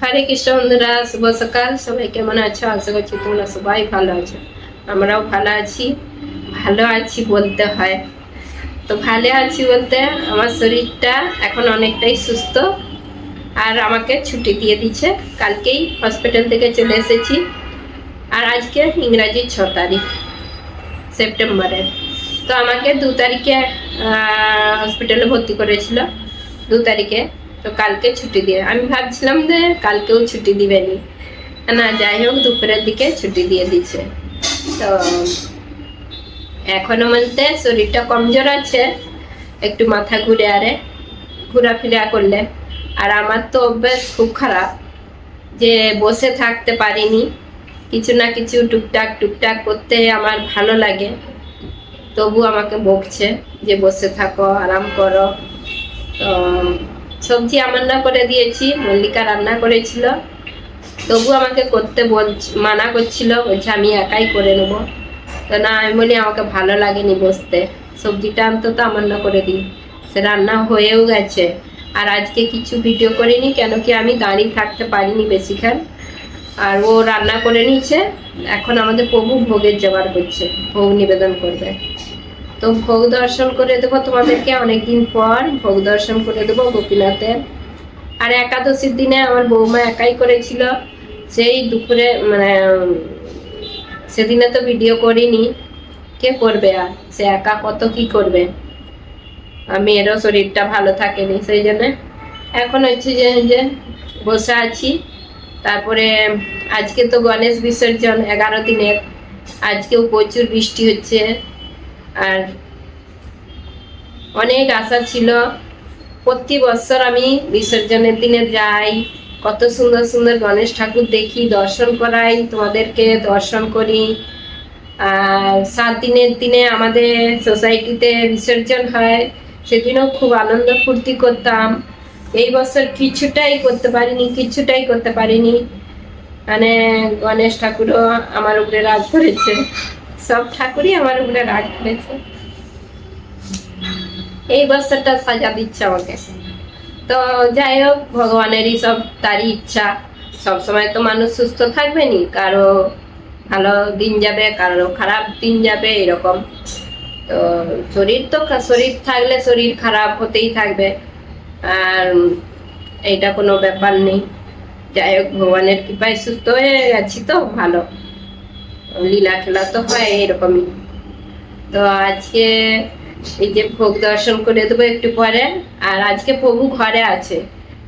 হরে কৃষ্ণ বন্ধুরা, শুভ সকাল। সবাই কেমন আছো? আশা করছি তোমরা সবাই ভালো আছো। আমরাও ভালো আছি। ভালো আছি বলতে হয়। তো ভালো আছি বলতে আমার শরীরটা এখন অনেকটাই সুস্থ। আর আমাকে ছুটি দিয়ে দিচ্ছে কালকেই হসপিটাল থেকে চলে এসেছি। আর আজকে ইংরাজি ছ তারিখ সেপ্টেম্বরের তো আমাকে দু তারিখে হসপিটালে ভর্তি করেছিল। দু তারিখে। তো কালকে ছুটি দিয়ে আমি ভাবছিলাম যে কালকেও ছুটি দিবেনি না, যাই হোক, দুপুরের দিকে ছুটি দিয়ে দিচ্ছে তো এখনও বলতে শরীরটা কমজোর আছে, একটু মাথা ঘুরে আরে, ঘোরাফেরা করলে। আর আমার তো অভ্যাস খুব খারাপ, যে বসে থাকতে পারিনি। কিছু না কিছু টুকটাক টুকটাক করতে আমার ভালো লাগে। তবু আমাকে বকছে যে বসে থাকো, আরাম করো। তো সবজি আমার না করে দিয়েছি, মল্লিকা রান্না করেছিল। তবু আমাকে করতে বল মানা করছিল, বলছে আমি একাই করে নেব। তো না, আমি বলি আমাকে ভালো লাগেনি বসতে। সবজিটা অন্তত আমার না করে দিই। সে রান্না হয়েও গেছে। আর আজকে কিছু ভিডিও করিনি, কেন কি আমি দাঁড়িয়ে থাকতে পারিনি বেশিক্ষণ। আর ও রান্না করে নিয়েছে। এখন আমাদের প্রভু ভোগের জোগাড় করছে, ভোগ নিবেদন করবে। তো ভোগ দর্শন করে দেবো তোমাদেরকে অনেকদিন পর। ভোগ দর্শন করে দেবো গোপীনাথের। আর একাদশীর দিনে আমার বৌমা একাই করেছিল। সেই দুপুরে মানে সেদিনে তো ভিডিও করিনি। কে করবে আর? সে একা কত কি করবে? আর মেয়েরও শরীরটা ভালো থাকেনি, সেই জন্য এখন হচ্ছে যে যে বসে আছি। তারপরে আজকে তো গণেশ বিসর্জন এগারো দিনের। আজকেও প্রচুর বৃষ্টি হচ্ছে। আর অনেক আশা ছিল প্রতি বছর আমি বিসর্জনের দিনে যাই, কত সুন্দর সুন্দর গণেশ ঠাকুর দেখি, দর্শন করাই, তোমাদেরকে দর্শন করি। আর সাত দিনের দিনে আমাদের সোসাইটিতে বিসর্জন হয়, সেদিনও খুব আনন্দ ফুর্তি করতাম। এই বছর কিছুটাই করতে পারিনি, কিছুটাই করতে পারিনি। মানে গণেশ ঠাকুরও আমার উপরে রাগ করেছে। সব ঠাকুরই আমার উপরে রাগ করেছে। এই বছরটা সাজা দিচ্ছে আমাকে। তো যাই হোক, ভগবানেরই সব তারই ইচ্ছা। সব সময় তো মানুষ সুস্থ থাকবে নি কারও ভালো দিন যাবে, কারও খারাপ দিন যাবে, এরকম। তো শরীর তো শরীর থাকলে শরীর খারাপ হতেই থাকবে। আর এইটা কোনো ব্যাপার নেই। যাই হোক, ভগবানের কৃপায় সুস্থ হয়ে গেছি তো, ভালো। লীলা খেলা তো হয় এরকমই। তো আজকে এই যে ভোগ দর্শন করে দেবো একটু পরে, আর আজকে প্রভু ঘরে আছে।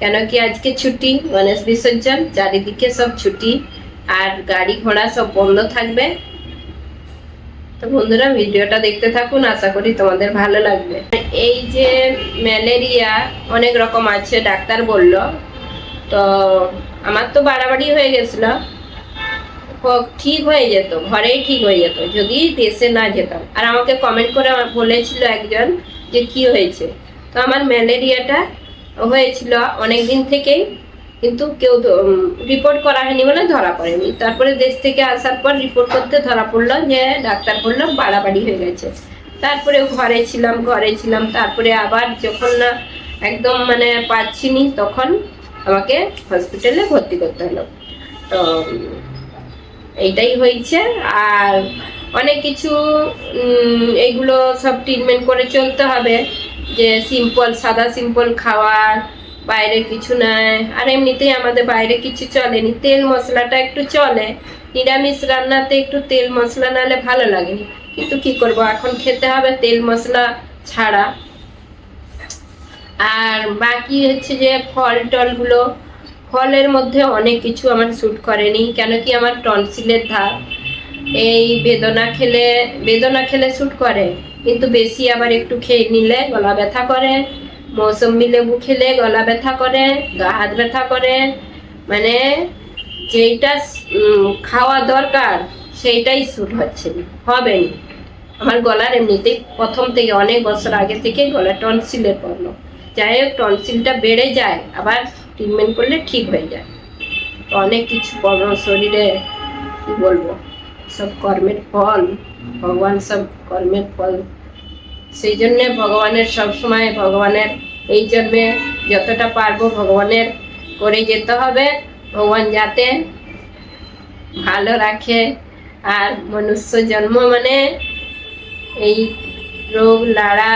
কেন কি আজকে ছুটি, গণেশ বিসর্জন, চারিদিকে সব ছুটি, আর গাড়ি ঘোড়া সব বন্ধ থাকবে। তো বন্ধুরা, ভিডিওটা দেখতে থাকুন, আশা করি তোমাদের ভালো লাগবে। এই যে ম্যালেরিয়া অনেক রকম আছে, ডাক্তার বলল। তো আমার তো বাড়াবাড়ি হয়ে গেছিল। ঠিক হয়ে যেত, ঘরেই ঠিক হয়ে যেত, যদি দেশে না যেতাম। আর আমাকে কমেন্ট করে বলেছিল একজন যে কি হয়েছে। তো আমার ম্যালেরিয়াটা হয়েছিল অনেক দিন থেকেই, কিন্তু কেউ রিপোর্ট করা হয়নি বলে ধরা পড়েনি। তারপরে দেশ থেকে আসার পর রিপোর্ট করতে ধরা পড়ল যে ডাক্তার বলল বাড়াবাড়ি হয়ে গেছে। তারপরে ঘরে ছিলাম ঘরে ছিলাম। তারপরে আবার যখন না একদম মানে পাচ্ছিনি, তখন আমাকে হসপিটালে ভর্তি করতে হলো। তো এইটাই হয়েছে। আর অনেক কিছু এইগুলো সব ট্রিটমেন্ট করে চলতে হবে। যে সিম্পল সাদা সিম্পল খাওয়ার, বাইরে কিছু নাই। আর এমনিতেই আমাদের বাইরে কিছু চলেনি। তেল মশলাটা একটু চলে। নিরামিষ রান্নাতে একটু তেল মশলা নালে ভালো লাগেনি। কিন্তু কি করব, এখন খেতে হবে তেল মশলা ছাড়া। আর বাকি হচ্ছে যে ফল টলগুলো ফলের মধ্যে অনেক কিছু আমার শ্যুট করেনি। কেন কি আমার টনসিলের ধার। এই বেদনা খেলে বেদনা খেলে শ্যুট করে। কিন্তু বেশি আবার একটু খেয়ে নিলে গলা ব্যথা করে। মৌসম্বি লেবু খেলে গলা ব্যথা করে, গা হাত ব্যথা করে। মানে যেইটা খাওয়া দরকার, সেইটাই শ্যুট হচ্ছে হবে আমার গলার এমনিতেই প্রথম থেকে অনেক বছর আগে থেকে গলা টনসিলের প্রবলেম যাই হোক টনসিলটা বেড়ে যায়, আবার ট্রিটমেন্ট করলে ঠিক হয়ে যায়। অনেক কিছু প্রবলেম শরীরে কি বলব, সব কর্মের ফল, ভগবান সব কর্মের ফল। সেই জন্যে ভগবানের সব সময় ভগবানের এই জন্মে যতটা পারব ভগবানের করে যেতে হবে। ভগবান যাতে ভালো রাখে। আর মনুষ্য জন্ম মানে এই রোগ, লাড়া,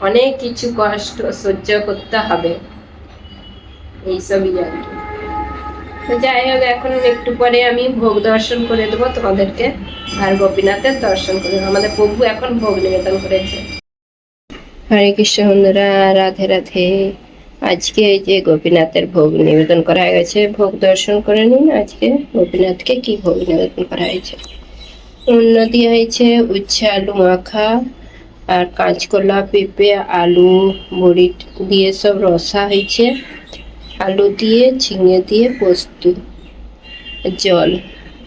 অনেক কিছু কষ্ট সহ্য করতে হবে। এইসবই জানি তো যাই হোক, এখন একটু পরে আমি ভোগ দর্শন করে দেবো তোমাদেরকে। আর গোপীনাথের দর্শন করে। আমাদের প্রভু এখন ভোগ নিবেদন করেছে। হরে কৃষ্ণ বন্ধুরা, রাধে রাধে। আজকে যে গোপীনাথের ভোগ নিবেদন করা গেছে, ভোগ দর্শন করে নিন। আজকে গোপীনাথকে কি ভোগ নিবেদন করা হয়েছে? উন্নতি হয়েছে উচ্ছে আলু মাখা আর কাঁচকলা, পেঁপে, আলু বড়ি দিয়ে সব রসা হয়েছে। আলু দিয়ে, ঝিঙে দিয়ে, পোস্ত, জল।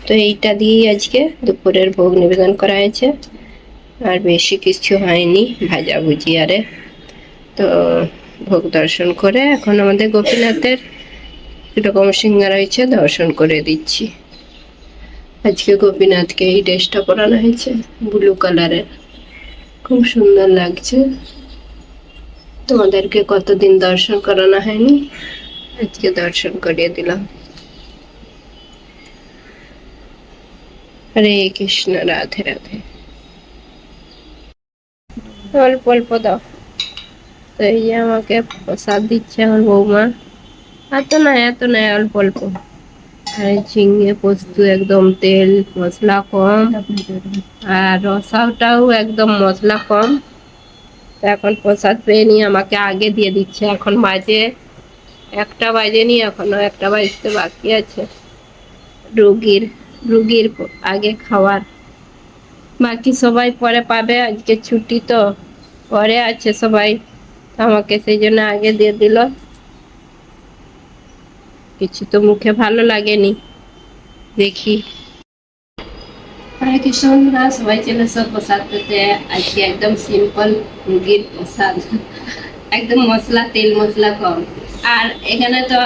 তো এইটা দিয়েই আজকে দুপুরের ভোগ নিবেদন করা হয়েছে। আর বেশি কিছু হয়নি, ভাজা ভুজি আরে। তো ভোগ দর্শন করে এখন আমাদের গোপীনাথের এরকম সিঙ্গার হয়েছে দর্শন করে দিচ্ছি। আজকে গোপীনাথকে এই ড্রেসটা পরানো হয়েছে, ব্লু কালারের। খুব সুন্দর লাগছে। তোমাদেরকে কতদিন দর্শন করানো হয়নি? আজকে দর্শন করিয়ে দিলাম। হরে কৃষ্ণ, রাধে রাধে। অল্প অল্প দাও। তো এই যে আমাকে প্রসাদ দিচ্ছে আমার বৌমা। এত না এত না অল্প অল্প। আর ঝিঙে পোস্ত একদম তেল, মশলা কম। আর রসাটাও একদম মশলা কম। এখন প্রসাদ পেয়ে নিয়ে আমাকে আগে দিয়ে দিচ্ছে। এখন বাজে একটা বাজেনি এখনও একটা বাজতে বাকি আছে। রুগীর রুগীর আগে খাওয়ার। বাকি সবাই পরে পাবে আজকে ছুটি তো। পরে আছে সবাই। আমাকে সেই জন্য আগে দিয়ে দিল। কিছু তো মুখে ভালো লাগেনি। দেখি। হরে কৃষ্ণ বন্ধুরা, সবাই চলে সব প্রসাদ পেতে আজকে একদম সিম্পল মুরগির প্রসাদ। একদম মশলা তেল মশলা কম। আর এখানে তো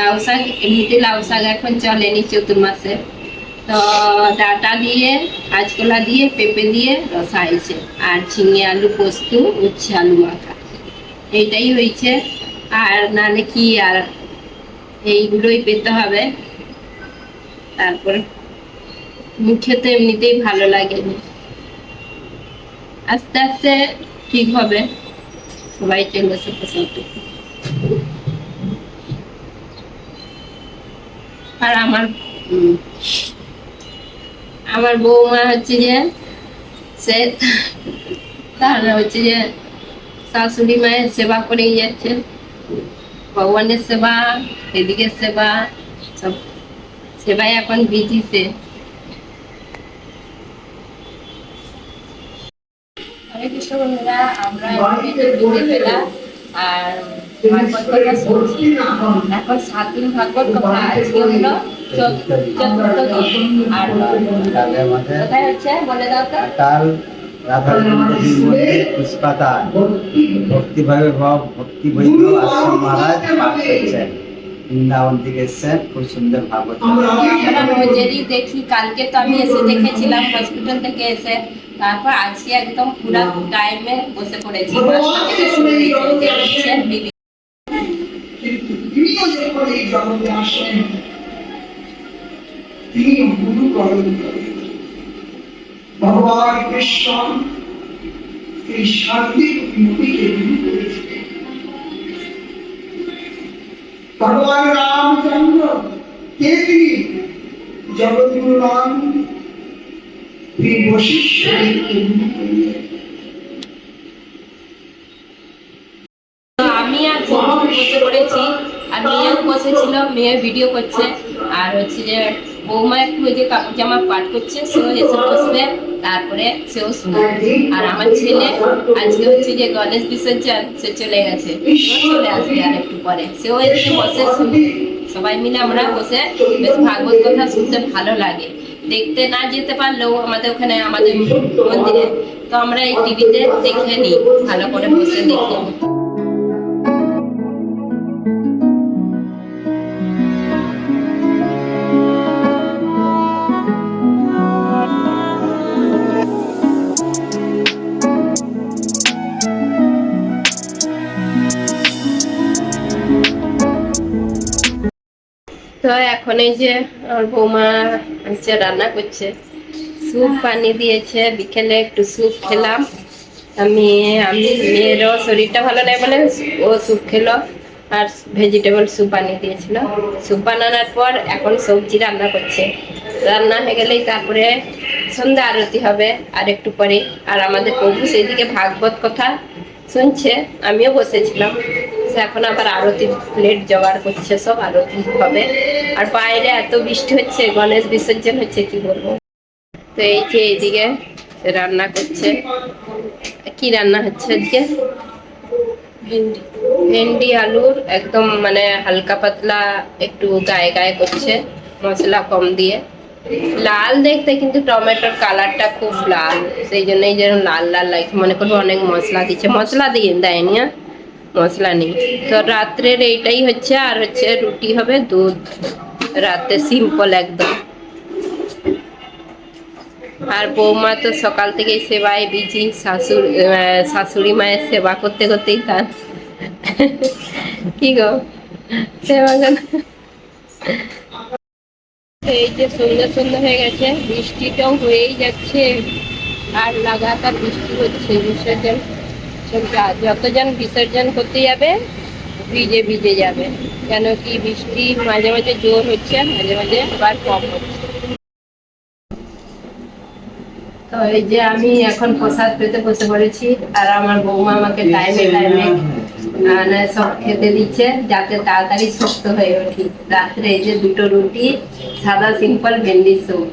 লাউ শাক এমনিতে লাউ শাক এখন চলেনি চতুর্মাসে তো ডাটা দিয়ে, কাঁচকলা দিয়ে, পেঁপে দিয়ে রসা হয়েছে আর ঝিঙে আলু পোস্ত, উচ্ছে আলু মাখা। এইটাই হয়েছে আর নালে কি আর এইগুলোই পেতে হবে। তারপর মুখে তো এমনিতেই ভালো লাগেনি। আস্তে আস্তে ঠিক হবে। সবাই চলে সাথে আর আমার আমার বৌমা হচ্ছে যে, সে, তার হচ্ছে যে শাশুড়ি মায়ের সেবা করেই যাচ্ছে। ভগবানের সেবা, এদিকে সেবা, সব সেবাই এখন বিজি সে হরে কৃষ্ণ বন্ধুরা, আমরা আর ভাগবত কথা শুনছি এখন সাত দিন ভাগবত কথা আজকে হলো চতুর্থ চতুর্থ দিন আর কোথায় হচ্ছে বলে দাও তো আটাল পুষ্পাতা ভক্তিভাবে ভাব ভক্তি বৈভব আশ্রম মহারাজ পাঠ করছেন বৃন্দাবন থেকে এসছেন খুব সুন্দর ভাগবত রোজেরই দেখি কালকে তো আমি এসে দেখেছিলাম হসপিটাল থেকে এসে তারপর আজকে একদম পুরো টাইমে বসে পড়েছি বিবি তিনিও যখন এই জগতে আসেন। তিনি গুরু গ্রহণ করেন। ভগবান কৃষ্ণ এই শান্তির নদীকে গুরু করেছিলেন। ভগবান রামচন্দ্র, কে তিনি? জগৎগুরু নাম তিনি বশিষ্ঠকে গুরু করলেন তো আমি আর বৌমা বসে পড়েছি আর মেয়েও মেয়ে ভিডিও করছে। আর হচ্ছে যে বৌমা একটু ওই যে কাপড় জামা পাঠ করছে, সেও এসে বসবে, তারপরে সেও শুনবে। আর আমার ছেলে আজকে হচ্ছে যে গণেশ বিসর্জন, সে চলে গেছে। চলে আসবে আর একটু পরে। সেও এসে বসে শুনবে। সবাই মিলে আমরা বসে বেশ ভাগবত কথা শুনতে ভালো লাগে। দেখতে না যেতে পারলেও আমাদের ওখানে আমাদের মন্দিরে। তো আমরা এই টিভিতে দেখে নিই, ভালো করে বসে দেখে তো এখন এই যে আমার বৌমা হচ্ছে রান্না করছে। স্যুপ বানিয়ে দিয়েছে, বিকেলে একটু স্যুপ খেলাম। আমি আমি, মেয়েরও শরীরটা ভালো নেই বলে ও স্যুপ খেলো, আর ভেজিটেবল স্যুপ বানিয়ে দিয়েছিল। স্যুপ বানানোর পর এখন সবজি রান্না করছে। রান্না হয়ে গেলেই তারপরে সন্ধ্যা আরতি হবে, আর একটু পরে। আর আমাদের প্রভু সেইদিকে ভাগবত কথা শুনছে, আমিও বসেছিলাম। সে এখন আবার আরতির প্লেট জোগাড় করছে সব আরতি হবে। আর বাইরে এত বৃষ্টি হচ্ছে গণেশ বিসর্জন হচ্ছে কি বলব? তো এই যে এইদিকে রান্না করছে। কি রান্না হচ্ছে আজকে? ভেন্ডি। ভেন্ডি আলুর একদম মানে হালকা পাতলা একটু গায়ে গায়ে করছে মশলা কম দিয়ে। লাল দেখতে কিন্তু টমেটোর কালারটা খুব লাল সেই জন্যই যেন লাল লাল লাগছে মনে করব অনেক মশলা দিচ্ছে। মশলা দিয়ে দেয়নি হ্যাঁ? মশলা নেই তো রাত্রের এইটাই হচ্ছে, আর হচ্ছে রুটি হবে দুধ। রাতে সিম্পল একদম। আর বৌমা তো সকাল থেকে সেবায় বিজি শাশুড়ি শাশুড়ি মায়ের সেবা করতে করতেই তার। কি গো? সেবা এই যে সুন্দর সুন্দর হয়ে গেছে, বৃষ্টিটাও হয়েই যাচ্ছে। আর লাগাতার বৃষ্টি হচ্ছে, বিসর্জন। যতজন বিসর্জন করতে যাবে ভিজে ভিজে যাবে। কেন কি বৃষ্টি মাঝে মাঝে জোর হচ্ছে মাঝে মাঝে আবার কম হচ্ছে। তো এই যে আমি এখন প্রসাদ পেতে বসে পড়েছি আর আমার বৌমা আমাকে টাইমে টাইমে মানে সব খেতে দিচ্ছে যাতে তাড়াতাড়ি সুস্থ হয়ে উঠি রাত্রে এই যে দুটো রুটি সাদা সিম্পল ভেন্ডি স্যুপ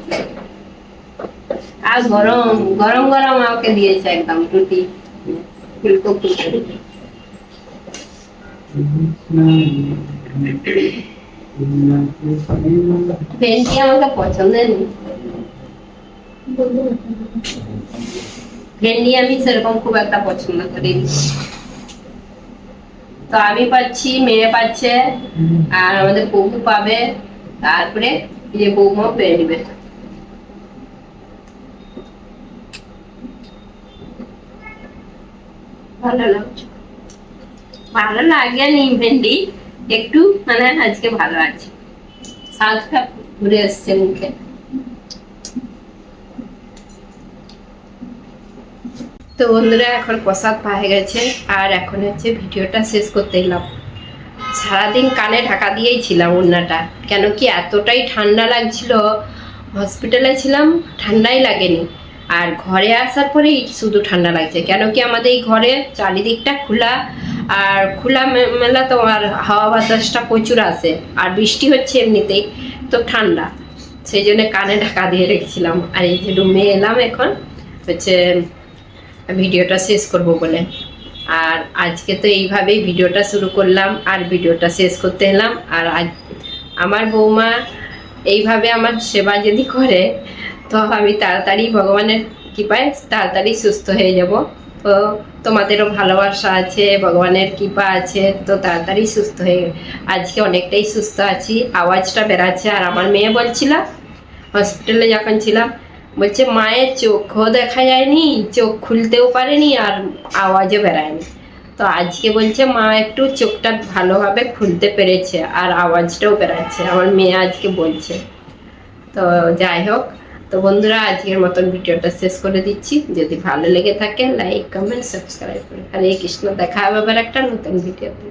আর গরম গরম গরম আমাকে দিয়েছে একদম রুটি। ফুলকো ভেন্ডি আমি সেরকম খুব একটা পছন্দ করি তো আমি পাচ্ছি মেয়ে পাচ্ছে আর আমাদের বউ পাবে তারপরে যে বৌমাও পেয়ে নেবে ভালো লাগে নি ভেন্ডি। একটু মানে আজকে ভালো আছে। স্বাদটা ঘুরে এসছে মুখে। তো বন্ধুরা, এখন প্রসাদ পাওয়া গেছে। আর এখন হচ্ছে ভিডিওটা শেষ করতে এলাম। সারাদিন কানে ঢাকা দিয়েই ছিলাম ওড়নাটা। কেন কি এতটাই ঠান্ডা লাগছিল। হসপিটালে ছিলাম, ঠান্ডাই লাগেনি। আর ঘরে আসার পরেই শুধু ঠান্ডা লাগছে। কেন কি আমাদের এই ঘরে চারিদিকটা খোলা, আর খোলা মেলা তো আর হাওয়া বাতাসটা প্রচুর আসে আর বৃষ্টি হচ্ছে এমনিতেই, তো ঠান্ডা। সেই জন্য কানে ঢাকা দিয়ে রেখেছিলাম। আর এই যে রুমে এলাম এখন, হচ্ছে ভিডিওটা শেষ করব বলে। আর আজকে তো এইভাবেই ভিডিওটা শুরু করলাম, আর ভিডিওটা শেষ করতে এলাম। আর আজ আমার বৌমা এইভাবে আমার সেবা যদি করে তো আমি তাড়াতাড়ি ভগবানের কৃপায় তাড়াতাড়ি সুস্থ হয়ে যাব। তো তোমাদেরও ভালোবাসা আছে, ভগবানের কৃপা আছে, তো তাড়াতাড়ি সুস্থ হয়ে আজকে অনেকটাই সুস্থ আছি। আওয়াজটা বেরাচ্ছে আর আমার মেয়ে বলছিল হসপিটালে যখন ছিলাম, বলছে, মায়ের চোখও দেখা যায়নি, চোখ খুলতেও পারেনি আর আওয়াজও বেরায়নি তো আজকে বলছে, মা একটু চোখটা ভালোভাবে খুলতে পেরেছে আর আওয়াজটাও বেরাচ্ছে আমার মেয়ে আজকে বলছে। তো যাই হোক তো বন্ধুরা, আজকের মতন ভিডিওটা শেষ করে দিচ্ছি। যদি ভালো লেগে থাকে লাইক কমেন্ট সাবস্ক্রাইব করে। হরে কৃষ্ণ, দেখা হবে আবার একটা নতুন ভিডিওতে।